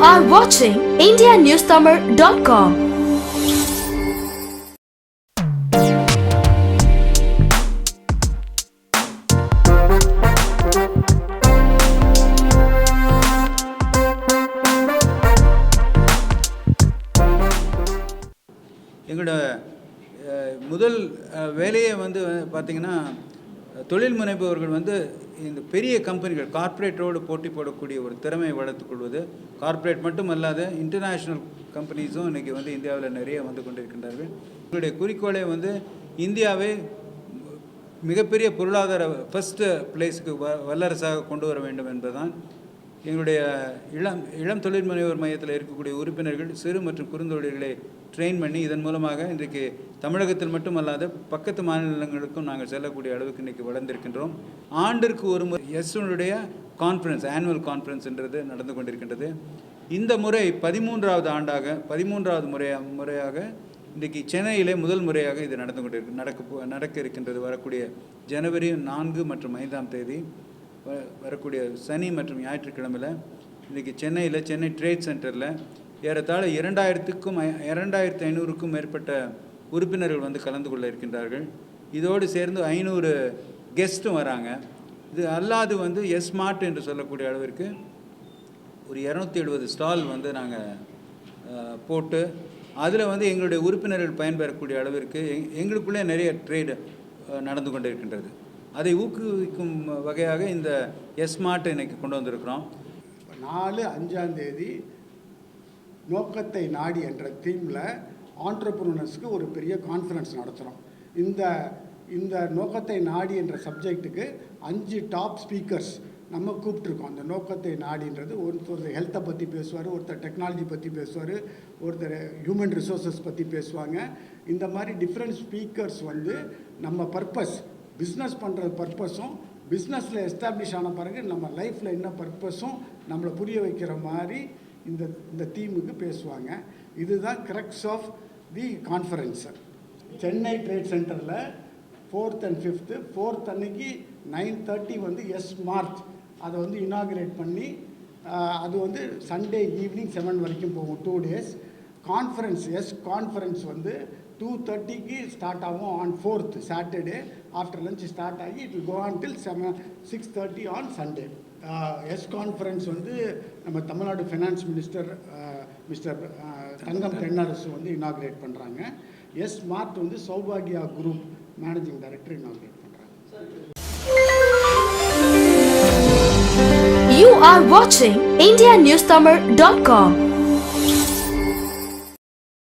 are watching IndiaNewsTamil.com. எங்களோட அஹ், முதல் அஹ், வேலையே வந்து பார்த்திங்கன்னா தொழில் முனைபவர்கள் வந்து இந்த பெரிய கம்பெனிகள் கார்ப்பரேட்டோடு போட்டி போடக்கூடிய ஒரு திறமையை வளர்த்துக்கொள்வது கார்ப்பரேட் மட்டும் அல்லாத இன்டர்நேஷ்னல் கம்பெனிஸும் இன்றைக்கி வந்து இந்தியாவில் நிறைய வந்து கொண்டிருக்கின்றார்கள். உங்களுடைய குறிக்கோளை வந்து இந்தியாவை மிகப்பெரிய பொருளாதார ஃபஸ்ட்டு பிளேஸுக்கு வ வல்லரசாக கொண்டு வர வேண்டும் என்பதுதான் எங்களுடைய இளம் இளம் தொழில் முனைவோர் மையத்தில் இருக்கக்கூடிய உறுப்பினர்கள் சிறு மற்றும் குறுந்தொழில்களை ட்ரெயின் பண்ணி இதன் மூலமாக இன்றைக்கு தமிழகத்தில் மட்டுமல்லாத பக்கத்து மாநிலங்களுக்கும் நாங்கள் செல்லக்கூடிய அளவுக்கு இன்றைக்கி வளர்ந்திருக்கின்றோம். ஆண்டிற்கு ஒரு முறை எஸ்னுடைய கான்ஃபரன்ஸ் ஆனுவல் கான்ஃபரன்ஸ்ன்றது நடந்து கொண்டிருக்கின்றது. இந்த முறை பதிமூன்றாவது ஆண்டாக பதிமூன்றாவது முறையாக முறையாக இன்றைக்கு சென்னையிலே முதல் முறையாக இது நடந்து கொண்டிருக்கு நடக்க போ- நடக்க இருக்கின்றது. வரக்கூடிய ஜனவரி நான்கு மற்றும் ஐந்தாம் தேதி வ- வரக்கூடிய சனி மற்றும் ஞாயிற்றுக்கிழமையில் இன்றைக்கி சென்னையில் சென்னை ட்ரேட் சென்டரில் ஏறத்தாழ இரண்டாயிரத்துக்கும் இரண்டாயிரத்து ஐநூறுக்கும் மேற்பட்ட உறுப்பினர்கள் வந்து கலந்து கொள்ள இருக்கின்றார்கள். இதோடு சேர்ந்து ஐநூறு கெஸ்ட்டும் வராங்க. இது அல்லாது வந்து எஸ்மார்ட் என்று சொல்லக்கூடிய அளவிற்கு ஒரு இரநூத்தி எழுபது ஸ்டால் வந்து நாங்கள் போட்டு அதில் வந்து எங்களுடைய உறுப்பினர்கள் பயன்பெறக்கூடிய அளவிற்கு எங் எங்களுக்குள்ளே நிறைய ட்ரேடு நடந்து கொண்டு இருக்கின்றது அதை ஊக்குவிக்கும் வகையாக இந்த எஸ்மார்ட் இன்னைக்கு கொண்டு வந்திருக்கிறோம். நாலு அஞ்சாம் தேதி நோக்கத்தை நாடி என்ற தீமில் ஆண்டர்பிரினர்ஸ்க்கு ஒரு பெரிய கான்ஃபரன்ஸ் நடத்துகிறோம் இந்த இந்த நோக்கத்தை நாடி என்ற சப்ஜெக்ட்டுக்கு அஞ்சு டாப் ஸ்பீக்கர்ஸ் நம்ம கூப்பிட்ருக்கோம் அந்த நோக்கத்தை நாடின்றது ஒருத்தர் ஹெல்த்தை பற்றி பேசுவார் ஒருத்தர் டெக்னாலஜி பற்றி பேசுவார் ஒருத்தர் ஹியூமன் ரிசோர்ஸஸ் பற்றி பேசுவாங்க. இந்த மாதிரி டிஃப்ரெண்ட் ஸ்பீக்கர்ஸ் வந்து நம்ம பர்பஸ் பிஸ்னஸ் பண்ணுற பர்பஸும் பிஸ்னஸில் எஸ்டாப்ளிஷ் ஆன பிறகு நம்ம லைஃப்பில் என்ன பர்பஸும் நம்மளை புரிய வைக்கிற மாதிரி இந்த இந்த தீமுக்கு பேசுவாங்க. இதுதான் crux of the conference Chennai trade சென்டரில் ஃபோர்த் அண்ட் ஃபிஃப்த்து ஃபோர்த் அன்னைக்கு நைன் தேர்ட்டி வந்து எஸ் மார்ச் அதை வந்து இனாகிரேட் பண்ணி அது வந்து சண்டே ஈவினிங் செவன் வரைக்கும் போகும் two days conference yes conference வந்து டூ தேர்ட்டிக்கு ஸ்டார்ட் ஆகும் on fourth Saturday after lunch start ஆகி it go on till seven six thirty on Sunday yes conference வந்து நம்ம Tamil Nadu finance minister mister Thangam Thennarasu வந்து inaugurate பண்ணுறாங்க yes smart வந்து சௌபாகியா குரூப் மேனேஜிங் டைரக்டர் இனாகிரேட் பண்ணுறாங்க You are watching IndiaNewsTamil.com.